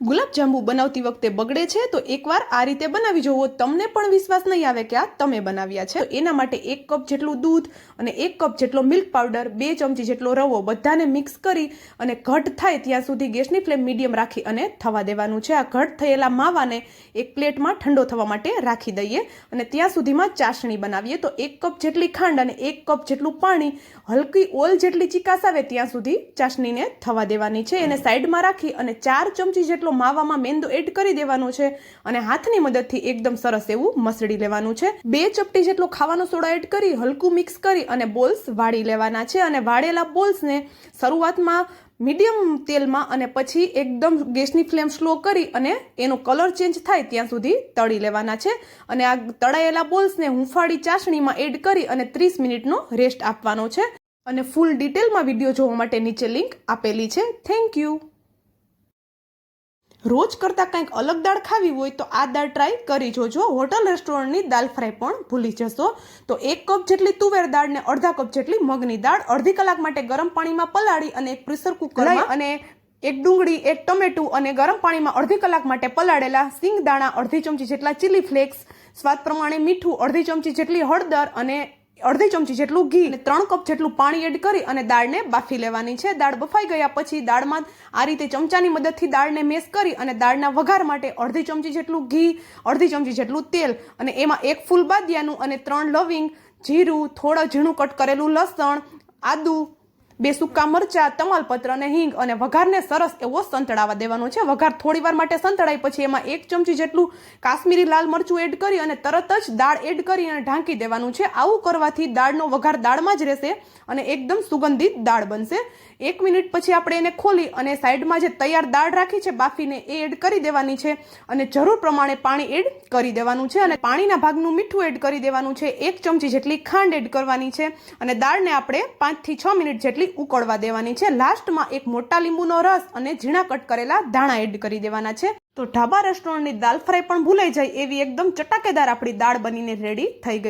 ગુલાબજાંબુ બનાવતી વખતે બગડે છે, તો એકવાર આ રીતે બનાવી જોવો. તમને પણ વિશ્વાસ નહીં આવે કે આ તમે બનાવ્યા છે. એના માટે એક કપ જેટલું દૂધ અને એક કપ જેટલો મિલ્ક પાવડર, બે ચમચી જેટલો રવો બધાને મિક્સ કરી અને ઘટ થાય ત્યાં સુધી ગેસની ફ્લેમ મીડિયમ રાખી અને થવા દેવાનું છે. આ ઘટ થયેલા માવાને એક પ્લેટમાં ઠંડો થવા માટે રાખી દઈએ અને ત્યાં સુધીમાં ચાસણી બનાવીએ. તો એક કપ જેટલી ખાંડ અને એક કપ જેટલું પાણી, હલકી ઓલ જેટલી ચિકાસ આવે ત્યાં સુધી ચાસણીને થવા દેવાની છે. એને સાઈડમાં રાખી અને ચાર ચમચી જેટલો માવામાં મેંદો એડ કરી દેવાનો છે અને હાથની મદદથી એકદમ સરસ એવું મસળી લેવાનું છે. બે ચપટી જેટલો ખાવાનો સોડા એડ કરી, હલકું મિક્સ કરી અને બોલ્સ વાળી લેવાના છે અને વાળેલા બોલ્સને શરૂઆતમાં મીડિયમ તેલમાં અને પછી એકદમ ગેસની ફ્લેમ સ્લો કરી અને એનો કલર ચેન્જ થાય ત્યાં સુધી તળી લેવાના છે. અને આ તળાયેલા બોલ્સને હુંફાળી ચાસણીમાં એડ કરી અને ત્રીસ મિનિટનો રેસ્ટ આપવાનો છે. અને ફૂલ ડિટેલમાં વીડિયો જોવા માટે નીચે લિંક આપેલી છે. Thank you. રોજ કરતાં કંઈક અલગ દાળ ખાવી હોય તો આ દાળ ટ્રાય કરી જોજો. હોટલ રેસ્ટોરન્ટની દાળ ફ્રાય પણ ભૂલી જશો. તો એક કપ જેટલી તુવેર દાળ ને અડધા કપ જેટલી મગની દાળ અડધી કલાક માટે ગરમ પાણીમાં પલાળી અને એક પ્રેશર કુકર અને એક ડુંગળી એક ટમેટું અને ગરમ પાણીમાં અડધી કલાક માટે પલાળેલા સિંગ દાણા અડધી ચમચી જેટલા ચીલી ફ્લેક્સ સ્વાદ પ્રમાણે મીઠું અડધી ચમચી જેટલી હળદર અને અડધી ચમચી જેટલું ઘી અને ત્રણ કપ જેટલું પાણી એડ કરી અને દાળને બાફી લેવાની છે. દાળ બફાઈ ગયા પછી દાળમાં આ રીતે ચમચાની મદદથી દાળને મેસ કરી અને દાળના વઘાર માટે અડધી ચમચી જેટલું ઘી અડધી ચમચી જેટલું તેલ અને એમાં એક ફૂલ બાદિયાનું અને ત્રણ લવિંગ જીરું થોડા ઝીણું કટ કરેલું લસણ આદુ બે સૂકા મરચા તમાલપત્ર અને હિંગ અને વઘારને સરસ એવો સંતળાવા દેવાનો છે. વઘાર થોડીવાર માટે સંતળાય, પછી એમાં એક ચમચી જેટલું કાશ્મીરી લાલ મરચું એડ કરી અને તરત જ દાળ એડ કરી અને ઢાંકી દેવાનું છે. આવું કરવાથી દાળનો વઘાર દાળમાં જ રહેશે અને એકદમ સુગંધિત દાળ બનશે. એક મિનિટ પછી આપણે એને ખોલી અને સાઈડમાં જે તૈયાર દાળ રાખી છે, બાફીને એ એડ કરી દેવાની છે અને જરૂર પ્રમાણે પાણી એડ કરી દેવાનું છે અને પાણીના ભાગનું મીઠું એડ કરી દેવાનું છે. એક ચમચી જેટલી ખાંડ એડ કરવાની છે અને દાળને આપણે પાંચથી છ મિનિટ જેટલી ઉકળવા દેવાની છે. લાસ્ટમાં એક મોટા લીંબુનો રસ અને ઝીણા કટ કરેલા ધાણા એડ કરી દેવાના છે. તો ઢાબા રેસ્ટોરન્ટની દાલ ફ્રાય પણ ભૂલાઈ જાય એવી એકદમ ચટાકેદાર આપણી દાળ બનીને રેડી થઈ ગઈ.